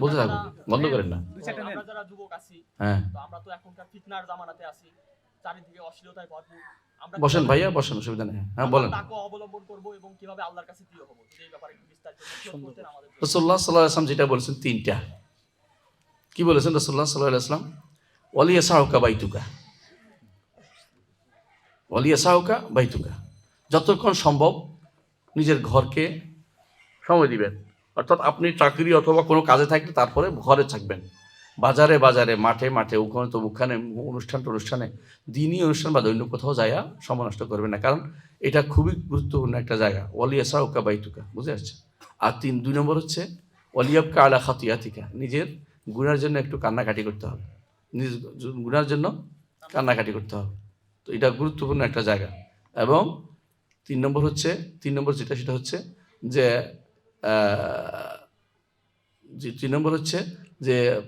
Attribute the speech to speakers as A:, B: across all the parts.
A: বলতে থাকুন বন্ধ করেন না।
B: আমরা যারা যুবক আছি
A: হ্যাঁ।
B: আমরা তো এখনকার ফিতনার জামানাতে আছি চারিদিকে অশ্লীলতায় ভরপুর।
A: বসেন ভাইয়া বসেন অসুবিধা নেই। হ্যাঁ বলেন।
B: তাকওয়া অবলম্বন করব এবং কীভাবে আল্লাহর কাছে প্রিয় হব এই ব্যাপারে বিস্তারিত নসিহত করতেন আমাদের
A: সাল্লাহ আসলাম যেটা বলেছেন তিনটা। কি বলেছেন রসল্লাহ সাল্লাহ আসলাম ওয়ালিয়া সাহকা বাইতুকা। ওয়ালিয়া সাহকা বাইতুকা। যতক্ষণ সম্ভব নিজের ঘরকে সময় দিবেন। অর্থাৎ আপনি চাকরি অথবা কোনো কাজে থাকলে তারপরে ঘরে থাকবেন। বাজারে বাজারে, মাঠে মাঠে, ওখানে তো ওখানে অনুষ্ঠান অনুষ্ঠানে দিনই অনুষ্ঠান বা দৈন্য কোথাও যাইয়া সময় নষ্ট করবেন না। কারণ এটা খুবই গুরুত্বপূর্ণ একটা জায়গা। ওয়ালিয়া সাহকা বাইতুকা, বুঝে আসছে আর তিন, দুই নম্বর হচ্ছে অলিয়াবকা আলা খাতিয়াতিকা, নিজের গুণার জন্য একটু কান্নাকাটি করতে হবে। নিজ গুণার জন্য কান্নাকাটি করতে হবে। তো এটা গুরুত্বপূর্ণ একটা জায়গা। এবং তিন নম্বর হচ্ছে, তিন নম্বর যেটা, সেটা হচ্ছে যে তিন নম্বর হচ্ছে যে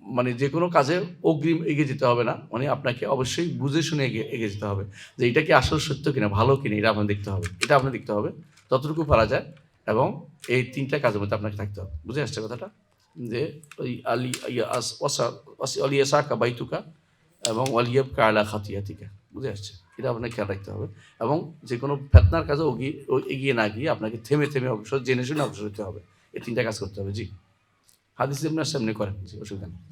A: মানে যে কোনো কাজে অগ্রিম এগিয়ে যেতে হবে না। মানে আপনাকে অবশ্যই বুঝে শুনে এগিয়ে এগিয়ে যেতে হবে যে এটা কি আসল সত্য কিনা, ভালো কিনা, এটা আপনার দেখতে হবে। এটা আপনার দেখতে হবে। ততটুকু পারা যায় এবং এই তিনটা কাজের মধ্যে আপনাকে থাকতে হবে। বুঝে আসছে কথাটা? যে ওই আলি ওয়াসা- সাকা বাইতুকা এবং অলিয়াব কায়লা খাতিয়াতিকা। বুঝে আসছে? এটা আপনাকে খেয়াল রাখতে হবে এবং যে কোনো ফেতনার কাজে এগিয়ে না গিয়ে আপনাকে থেমে থেমে অবসর, জেনে শুনে অবসর হতে হবে। এই তিনটা কাজ করতে হবে, জি। হাদিস আপনার সামনে করেন, জি, অসুবিধা নেই।